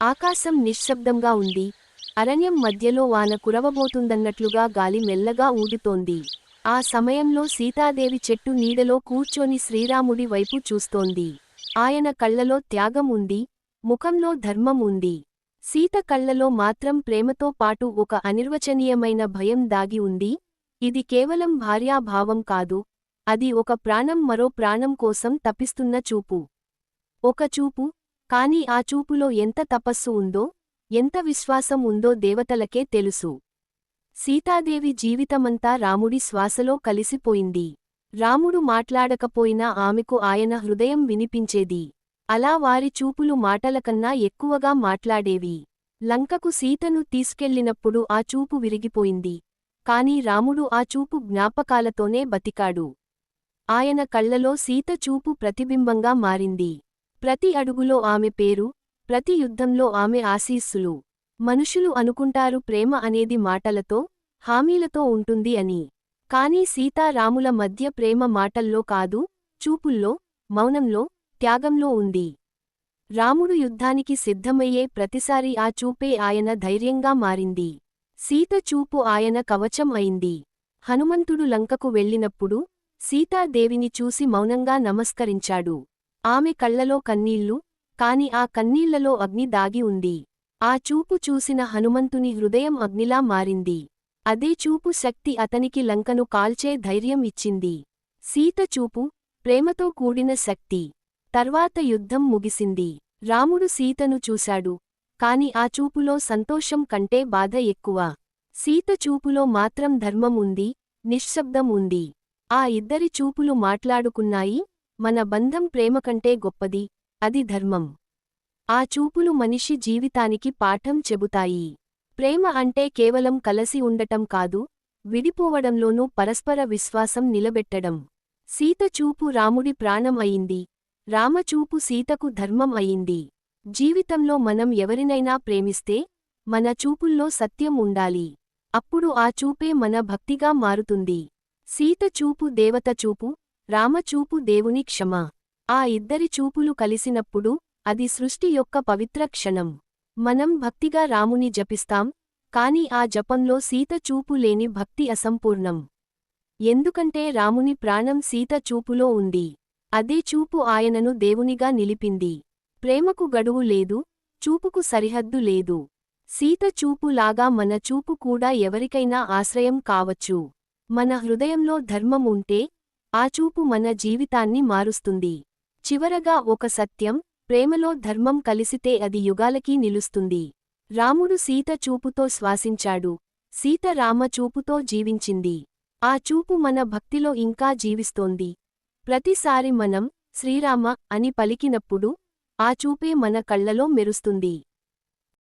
ఆకాశం నిశ్శబ్దంగా ఉంది. అరణ్యం మధ్యలో వాన కురవబోతుందన్నట్లుగా గాలి మెల్లగా ఊడుతోంది ఆ సమయంలో సీతాదేవి చెట్టు నీడలో కూర్చొని శ్రీరాముడి వైపు చూస్తోంది. ఆయన కళ్ళలో త్యాగం ఉంది. ముఖంలో ధర్మం ఉంది. సీత కళ్ళలో మాత్రం ప్రేమతో పాటు ఒక అనిర్వచనీయమైన భయం దాగి ఉంది. ఇది కేవలం భార్యాభావం కాదు. అది ఒక ప్రాణం మరో ప్రాణం కోసం తపిస్తున్న చూపు. ఒక చూపు కాని ఆ చూపులో ఎంత తపస్సు ఉందో ఎంత విశ్వాసం ఉందో దేవతలకే తెలుసు. సీతాదేవి జీవితమంతా రాముడి శ్వాసలో కలిసిపోయింది. రాముడు మాట్లాడకపోయినా ఆమెకు ఆయన హృదయం వినిపించేది. అలా వారి చూపులు మాటలకన్నా ఎక్కువగా మాట్లాడేవి. లంకకు సీతను తీసుకెళ్ళినప్పుడు ఆ చూపు విరిగిపోయింది. కాని రాముడు ఆ చూపు జ్ఞాపకాలతోనే బతికాడు. ఆయన కళ్ళలో సీత చూపు ప్రతిబింబంగా మారింది. ప్రతి అడుగులో ఆమె పేరు ప్రతి యుద్ధంలో ఆమె ఆశీస్సులు. మనుషులు అనుకుంటారు ప్రేమ అనేది మాటలతో హామీలతో ఉంటుంది అని. కాని సీతారాముల మధ్య ప్రేమ మాటల్లో కాదు చూపుల్లో మౌనంలో త్యాగంలో ఉంది. రాముడు యుద్ధానికి సిద్ధమయ్యే ప్రతిసారి ఆ చూపే ఆయన ధైర్యంగా మారింది. సీత చూపు ఆయన కవచం అయింది. హనుమంతుడు లంకకు వెళ్ళినప్పుడు సీతాదేవిని చూసి మౌనంగా నమస్కరించాడు. ఆమె కళ్ళలో కన్నీళ్ళు కాని ఆ కన్నీళ్ళలో అగ్ని దాగి ఉంది. ఆ చూపు చూసిన హనుమంతుని హృదయం అగ్నిలా మారింది. అదే చూపు శక్తి అతనికి లంకను కాల్చే ధైర్యం ఇచ్చింది. సీత చూపు ప్రేమతో కూడిన శక్తి. తర్వాత యుద్ధం ముగిసింది. రాముడు సీతను చూశాడు. కాని ఆ చూపులో సంతోషం కంటే బాధ ఎక్కువ. సీత చూపులో మాత్రం ధర్మం ఉంది నిశ్శబ్దం ఉంది. ఆ ఇద్దరి చూపులు మాట్లాడుకున్నాయి మన బంధం ప్రేమ కంటే గొప్పది అది ధర్మం. ఆ చూపులు మనిషి జీవితానికి పాఠం చెబుతాయి. ప్రేమ అంటే కేవలం కలసి ఉండటం కాదు విడిపోవడంలోనూ పరస్పర విశ్వాసం నిలబెట్టడం. సీత చూపు రాముడి ప్రాణం అయింది. రామచూపు సీతకు ధర్మం అయింది. జీవితంలో మనం ఎవరినైనా ప్రేమిస్తే మన చూపుల్లో సత్యం ఉండాలి. అప్పుడు ఆ చూపే మన భక్తిగా మారుతుంది. సీత చూపు దేవత చూపు రామచూపు దేవుని క్షమ. ఆ ఇద్దరి చూపులు కలిసినప్పుడు అది సృష్టి యొక్క పవిత్ర క్షణం. మనం భక్తిగా రాముని జపిస్తాం కాని ఆ జపంలో సీత చూపు లేని భక్తి అసంపూర్ణం. ఎందుకంటే రాముని ప్రాణం సీత చూపులో ఉంది. అదే చూపు ఆయనను దేవునిగా నిలిపింది. ప్రేమకు గడువు లేదు చూపుకు సరిహద్దు లేదు. సీత చూపు లాగా మన చూపు కూడా ఎవరికైనా ఆశ్రయం కావచ్చు. మన హృదయంలో ధర్మం ఉంటే ఆ చూపు మన జీవితాన్ని మారుస్తుంది. చివరగా ఒక సత్యం ప్రేమలో ధర్మం కలిసితే అది యుగాలకీ నిలుస్తుంది. రాముడు సీత చూపుతో శ్వాసించాడు. సీత రామ చూపుతో జీవించింది. ఆ చూపు మన భక్తిలో ఇంకా జీవిస్తోంది. ప్రతిసారి మనం శ్రీరామ అని పలికినప్పుడు ఆ చూపే మన కళ్ళలో మెరుస్తుంది.